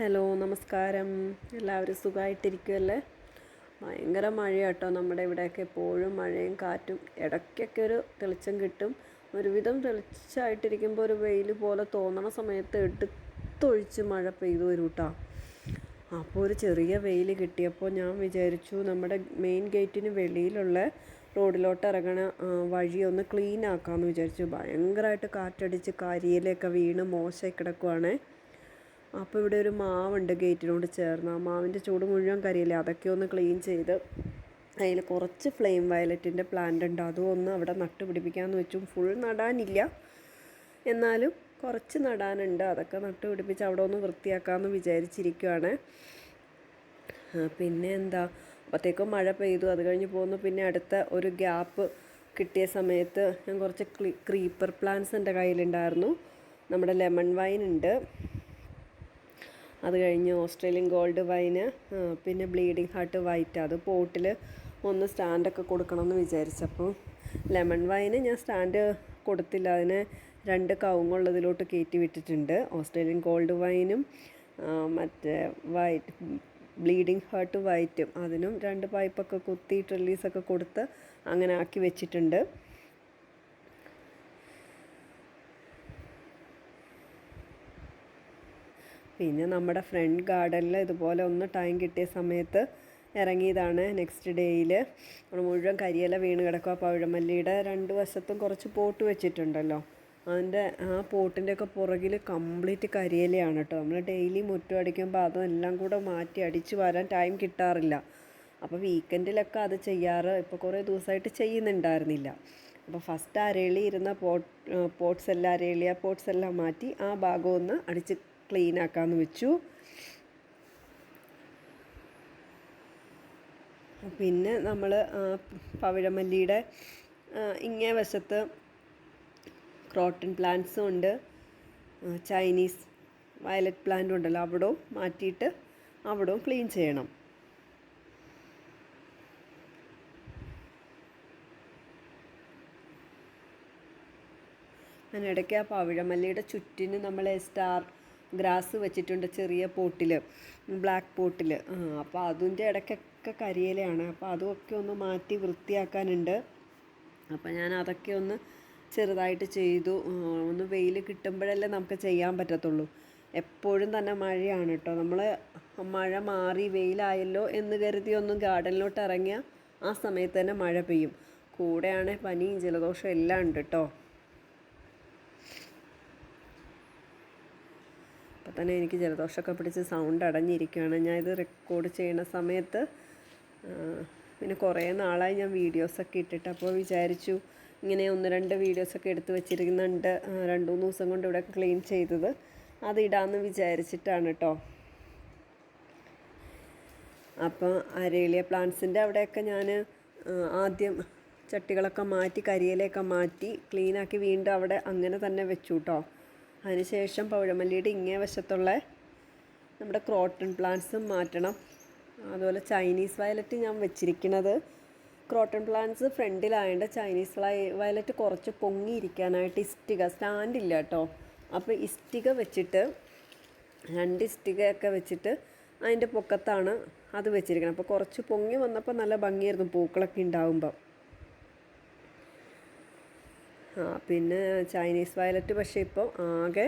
Hello നമസ്കാരം. എല്ലാവരും സുഖമായിട്ടിരിക്കുമല്ലേ ഭയങ്കര മഴയാട്ടോ നമ്മുടെ ഇവിടെയൊക്കെ. എപ്പോഴും മഴയും കാറ്റും ഇടയ്ക്കൊക്കെ ഒരു തെളിച്ചം കിട്ടും. ഒരുവിധം തെളിച്ചായിട്ടിരിക്കുമ്പോൾ ഒരു വെയിൽ പോലെ തോന്നണ സമയത്ത് എടുത്തൊഴിച്ച് മഴ പെയ്തു വരും കേട്ടോ അപ്പോൾ ഒരു ചെറിയ വെയിൽ കിട്ടിയപ്പോൾ ഞാൻ വിചാരിച്ചു നമ്മുടെ മെയിൻ ഗേറ്റിന് വെളിയിലുള്ള റോഡിലോട്ട് ഇറങ്ങണ വഴി ഒന്ന് ക്ലീൻ ആക്കാമെന്ന് വിചാരിച്ചു. ഭയങ്കരമായിട്ട് കാറ്റടിച്ച് കരിയിലൊക്കെ വീണ് മോശമായി കിടക്കുവാണേ. അപ്പോൾ ഇവിടെ ഒരു മാവുണ്ട് ഗേറ്റിനോട് ചേർന്ന്. ആ മാവിന്റെ ചൂട് മുഴുവൻ കരിയില്ല? അതൊക്കെ ഒന്ന് ക്ലീൻ ചെയ്ത് അതിൽ കുറച്ച് ഫ്ലെയിം വയലറ്റിന്റെ പ്ലാന്റ് ഉണ്ട്. അതും ഒന്ന് അവിടെ നട്ട് പിടിപ്പിക്കാമെന്ന് വെച്ചു. ഫുൾ നടാനില്ല. എന്നാലും കുറച്ച് നടാനുണ്ട്. അതൊക്കെ നട്ട് പിടിപ്പിച്ച് അവിടെ ഒന്ന് വൃത്തിയാക്കാമെന്ന് വിചാരിച്ചിരിക്കുവാണ്. പിന്നെ എന്താ? അപ്പോഴത്തേക്കും മഴ പെയ്തു. അത് കഴിഞ്ഞ് പോകുന്നു പിന്നെ അടുത്ത ഒരു ഗ്യാപ്പ് കിട്ടിയ സമയത്ത് ഞാൻ കുറച്ച് ക്രീപ്പർ പ്ലാന്റ്സ് എന്റെ കയ്യിലുണ്ടായിരുന്നു. നമ്മുടെ ലെമൺ വൈൻ ഉണ്ട്. അത് കഴിഞ്ഞ് ഓസ്ട്രേലിയൻ ഗോൾഡ് വൈന് പിന്നെ ബ്ലീഡിങ് ഹാർട്ട് വൈറ്റ് അത് പോട്ടിൽ ഒന്ന് സ്റ്റാൻഡൊക്കെ കൊടുക്കണമെന്ന് വിചാരിച്ചപ്പോൾ ലെമൺ വൈന് ഞാൻ സ്റ്റാൻഡ് കൊടുത്തില്ല. അതിന് രണ്ട് കവുങ്ങുള്ളതിലോട്ട് കയറ്റി വിട്ടിട്ടുണ്ട്. ഓസ്ട്രേലിയൻ ഗോൾഡ് വൈനും മറ്റേ വൈറ്റ് ബ്ലീഡിങ് ഹാർട്ട് വൈറ്റും അതിനും രണ്ട് പൈപ്പൊക്കെ കുത്തി ട്രില്ലീസൊക്കെ കൊടുത്ത് അങ്ങനെ ആക്കി വെച്ചിട്ടുണ്ട്. പിന്നെ നമ്മുടെ ഫ്രണ്ട് ഗാർഡനിൽ ഇതുപോലെ ഒന്ന് ടൈം കിട്ടിയ സമയത്ത് ഇറങ്ങിയതാണ് നെക്സ്റ്റ് ഡേയിൽ നമ്മൾ മുഴുവൻ കരിയില വീണ് കിടക്കുക പവിഴമല്ലിയുടെ രണ്ട് വശത്തും കുറച്ച് പോട്ട് വെച്ചിട്ടുണ്ടല്ലോ. അതിന്റെ ആ പോട്ടിന്റെ ഒക്കെ പുറകിൽ കംപ്ലീറ്റ് കരിയിലയാണ് കേട്ടോ നമ്മൾ ഡെയിലി മുറ്റം അടിക്കുമ്പോൾ അതെല്ലാം കൂടെ മാറ്റി അടിച്ച് വരാൻ ടൈം കിട്ടാറില്ല. അപ്പോൾ വീക്കെൻഡിലൊക്കെ അത് ചെയ്യാറ്. ഇപ്പോൾ കുറേ ദിവസമായിട്ട് ചെയ്യുന്നുണ്ടായിരുന്നില്ല. അപ്പോൾ ഫസ്റ്റ് അരളി ഇരുന്ന പോട്ട് പോട്ട്സ് എല്ലാം അരളിയ പോട്ട്സ് എല്ലാം മാറ്റി ആ ഭാഗം ഒന്ന് അടിച്ച് ക്ലീൻ ആക്കാമെന്ന് വെച്ചു. പിന്നെ നമ്മൾ പവിഴമല്ലിയുടെ ഇങ്ങേ വശത്ത് ക്രോട്ടൺ പ്ലാന്റ്സും ഉണ്ട്. ചൈനീസ് വയലറ്റ് പ്ലാന്റും ഉണ്ടല്ലോ അവിടവും മാറ്റിയിട്ട് അവിടവും ക്ലീൻ ചെയ്യണം. അതിനിടയ്ക്ക് ആ പവിഴമല്ലിയുടെ ചുറ്റിന് നമ്മൾ സ്റ്റാർ ഗ്രാസ് വെച്ചിട്ടുണ്ട് ചെറിയ പോട്ടിൽ ബ്ലാക്ക് പോട്ടിൽ അപ്പോൾ അതിന്റെ ഇടയ്ക്കൊക്കെ കരിയിലയാണ്. അപ്പോൾ അതുമൊക്കെ ഒന്ന് മാറ്റി വൃത്തിയാക്കാനുണ്ട്. അപ്പോൾ ഞാൻ അതൊക്കെ ഒന്ന് ചെറുതായിട്ട് ചെയ്തു. ഒന്ന് വെയിൽ കിട്ടുമ്പോഴല്ലേ നമുക്ക് ചെയ്യാൻ പറ്റത്തുള്ളൂ. എപ്പോഴും തന്നെ മഴയാണ് കേട്ടോ നമ്മൾ മഴ മാറി വെയിലായല്ലോ എന്ന് കരുതി ഒന്ന് ഗാർഡനിലോട്ട് ഇറങ്ങിയാൽ ആ സമയത്ത് തന്നെ മഴ പെയ്യും. കൂടെയാണ് പനിയും ജലദോഷവും എല്ലാം ഉണ്ട് കേട്ടോ അപ്പം തന്നെ എനിക്ക് ജലദോഷമൊക്കെ പിടിച്ച് സൗണ്ട് അടഞ്ഞിരിക്കുകയാണ്. ഞാൻ ഇത് റെക്കോർഡ് ചെയ്യുന്ന സമയത്ത് പിന്നെ കുറേ നാളായി ഞാൻ വീഡിയോസൊക്കെ ഇട്ടിട്ട് അപ്പോൾ വിചാരിച്ചു ഇങ്ങനെ ഒന്ന് രണ്ട് വീഡിയോസൊക്കെ എടുത്ത് വെച്ചിരിക്കുന്നുണ്ട്. രണ്ട് മൂന്ന് ദിവസം കൊണ്ട് ഇവിടെ ക്ലീൻ ചെയ്തത്. അത് ഇടാമെന്ന് വിചാരിച്ചിട്ടാണ് കേട്ടോ അപ്പോൾ അരേലിയ പ്ലാന്റ്സിന്റെ അവിടെയൊക്കെ ഞാൻ ആദ്യം ചട്ടികളൊക്കെ മാറ്റി കരിയിലയൊക്കെ മാറ്റി ക്ലീനാക്കി വീണ്ടും അവിടെ അങ്ങനെ തന്നെ വെച്ചു കേട്ടോ അതിനുശേഷം പൗഴമല്ലിയുടെ ഇങ്ങേ വശത്തുള്ള നമ്മുടെ ക്രോട്ടൺ പ്ലാന്റ്സും മാറ്റണം. അതുപോലെ ചൈനീസ് വയലറ്റ് ഞാൻ വെച്ചിരിക്കുന്നത്. ക്രോട്ടൺ പ്ലാന്റ്സ് ഫ്രണ്ടിലായതുകൊണ്ട് ചൈനീസ് വയ വയലറ്റ് കുറച്ച് പൊങ്ങിയിരിക്കാനായിട്ട് ഇസ്റ്റിക സ്റ്റാൻഡില്ല കേട്ടോ അപ്പോൾ ഇസ്റ്റിക വെച്ചിട്ട് രണ്ട് ഇസ്റ്റികയൊക്കെ വെച്ചിട്ട് അതിന്റെ പൊക്കത്താണ് അത് വെച്ചിരിക്കുന്നത് അപ്പോൾ കുറച്ച് പൊങ്ങി വന്നപ്പോൾ നല്ല ഭംഗിയായിരുന്നു പൂക്കളൊക്കെ ഉണ്ടാകുമ്പോൾ പിന്നെ ചൈനീസ് വയലറ്റ് പക്ഷേ ഇപ്പോൾ ആകെ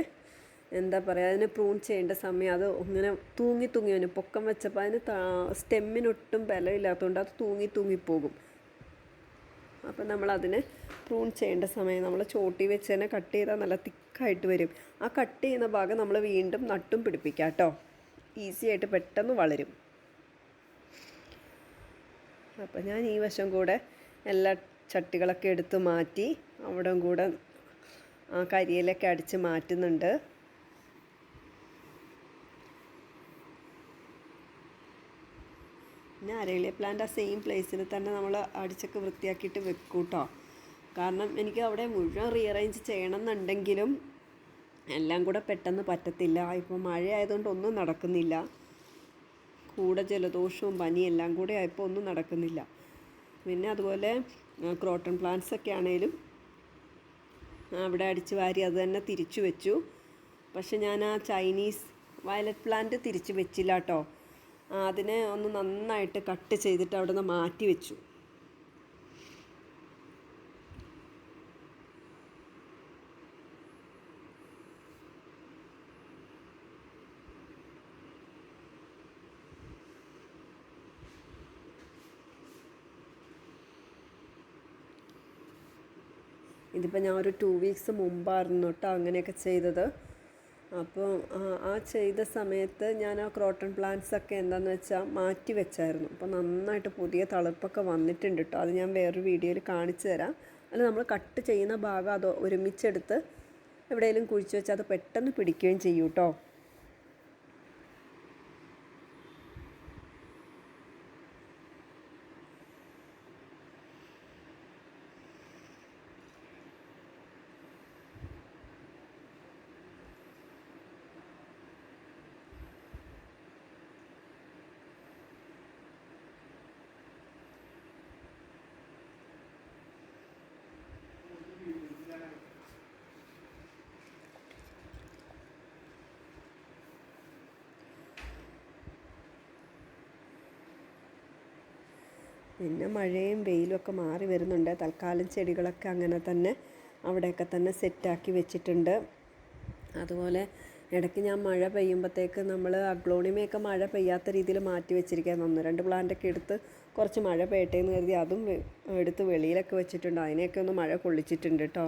എന്താ പറയുക അതിന് പ്രൂൺ ചെയ്യേണ്ട സമയം അത് ഇങ്ങനെ തൂങ്ങി തൂങ്ങി വരും. പൊക്കം വെച്ചപ്പോൾ അതിന് സ്റ്റെമ്മിനൊട്ടും ബലമില്ലാത്തതുകൊണ്ട് അത് തൂങ്ങി തൂങ്ങിപ്പോകും അപ്പം നമ്മളതിനെ പ്രൂൺ ചെയ്യേണ്ട സമയം നമ്മൾ ചോട്ടി വെച്ച് തന്നെ കട്ട് ചെയ്താൽ നല്ല തിക്കായിട്ട് വരും. ആ കട്ട് ചെയ്യുന്ന ഭാഗം നമ്മൾ വീണ്ടും നട്ടും പിടിപ്പിക്കാം കേട്ടോ. ഈസി ആയിട്ട് പെട്ടെന്ന് വളരും. അപ്പം ഞാൻ ഈ വശം കൂടെ എല്ലാ ചട്ടികളൊക്കെ എടുത്ത് മാറ്റി അവിടം കൂടെ ആ കരിയിലൊക്കെ അടിച്ച് മാറ്റുന്നുണ്ട്. പിന്നെ അരയിലെ പ്ലാന്റ് ആ സെയിം പ്ലേസിൽ തന്നെ നമ്മൾ അടിച്ചൊക്കെ വൃത്തിയാക്കിയിട്ട് വെക്കും കേട്ടോ കാരണം എനിക്ക് അവിടെ മുഴുവൻ റീഅറേഞ്ച് ചെയ്യണം എന്നുണ്ടെങ്കിലും എല്ലാം കൂടെ പെട്ടെന്ന് പറ്റത്തില്ല. ഇപ്പോൾ മഴ ആയതുകൊണ്ട് ഒന്നും നടക്കുന്നില്ല. കൂടെ ജലദോഷവും പനിയും എല്ലാം കൂടെ ആയപ്പോൾ ഒന്നും നടക്കുന്നില്ല. പിന്നെ അതുപോലെ ക്രോട്ടൺ പ്ലാന്റ്സ് ഒക്കെ ആണേലും അവിടെ അടിച്ച് വാരി അത് തന്നെ തിരിച്ചു വെച്ചു. പക്ഷെ ഞാൻ ആ ചൈനീസ് വയലറ്റ് പ്ലാന്റ് തിരിച്ച് വെച്ചില്ല കേട്ടോ അതിനെ ഒന്ന് നന്നായിട്ട് കട്ട് ചെയ്തിട്ട് അവിടെ നിന്ന് മാറ്റി വെച്ചു. ഇതിപ്പോൾ ഞാൻ ഒരു ടു വീക്സ് മുമ്പായിരുന്നു കേട്ടോ അങ്ങനെയൊക്കെ ചെയ്തത്. അപ്പോൾ ആ- ചെയ്ത സമയത്ത് ഞാൻ ആ ക്രോട്ടൺ പ്ലാന്റ്സ് ഒക്കെ വെച്ചാൽ മാറ്റി വെച്ചായിരുന്നു. അപ്പോൾ നന്നായിട്ട് പുതിയ തളിർപ്പൊക്കെ വന്നിട്ടുണ്ട് കേട്ടോ അത് ഞാൻ വേറൊരു വീഡിയോയിൽ കാണിച്ചു തരാം. അല്ല നമ്മൾ കട്ട് ചെയ്യുന്ന ഭാഗം അത് ഒരുമിച്ചെടുത്ത് എവിടെയെങ്കിലും കുഴിച്ച് വെച്ചാൽ അത് പെട്ടെന്ന് പിടിക്കുകയും ചെയ്യും കേട്ടോ പിന്നെ മഴയും വെയിലും ഒക്കെ മാറി വരുന്നുണ്ട്. തൽക്കാലം ചെടികളൊക്കെ അങ്ങനെ തന്നെ അവിടെയൊക്കെ തന്നെ സെറ്റാക്കി വെച്ചിട്ടുണ്ട്. അതുപോലെ ഇടയ്ക്ക് ഞാൻ മഴ പെയ്യുമ്പോഴത്തേക്ക് നമ്മൾ അഗ്ലോണിമയൊക്കെ മഴ പെയ്യാത്ത രീതിയിൽ മാറ്റി വെച്ചിരിക്കുകയാണ് ഒന്ന് രണ്ട് പ്ലാന്റൊക്കെ എടുത്ത് കുറച്ച് മഴ പെയ്യട്ടെ എന്ന് കരുതി അതും എടുത്ത് വെളിയിലൊക്കെ വെച്ചിട്ടുണ്ട്. അതിനെയൊക്കെ ഒന്ന് മഴ കൊള്ളിച്ചിട്ടുണ്ട് കേട്ടോ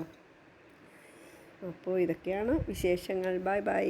അപ്പോൾ ഇതൊക്കെയാണ് വിശേഷങ്ങൾ. Bye bye.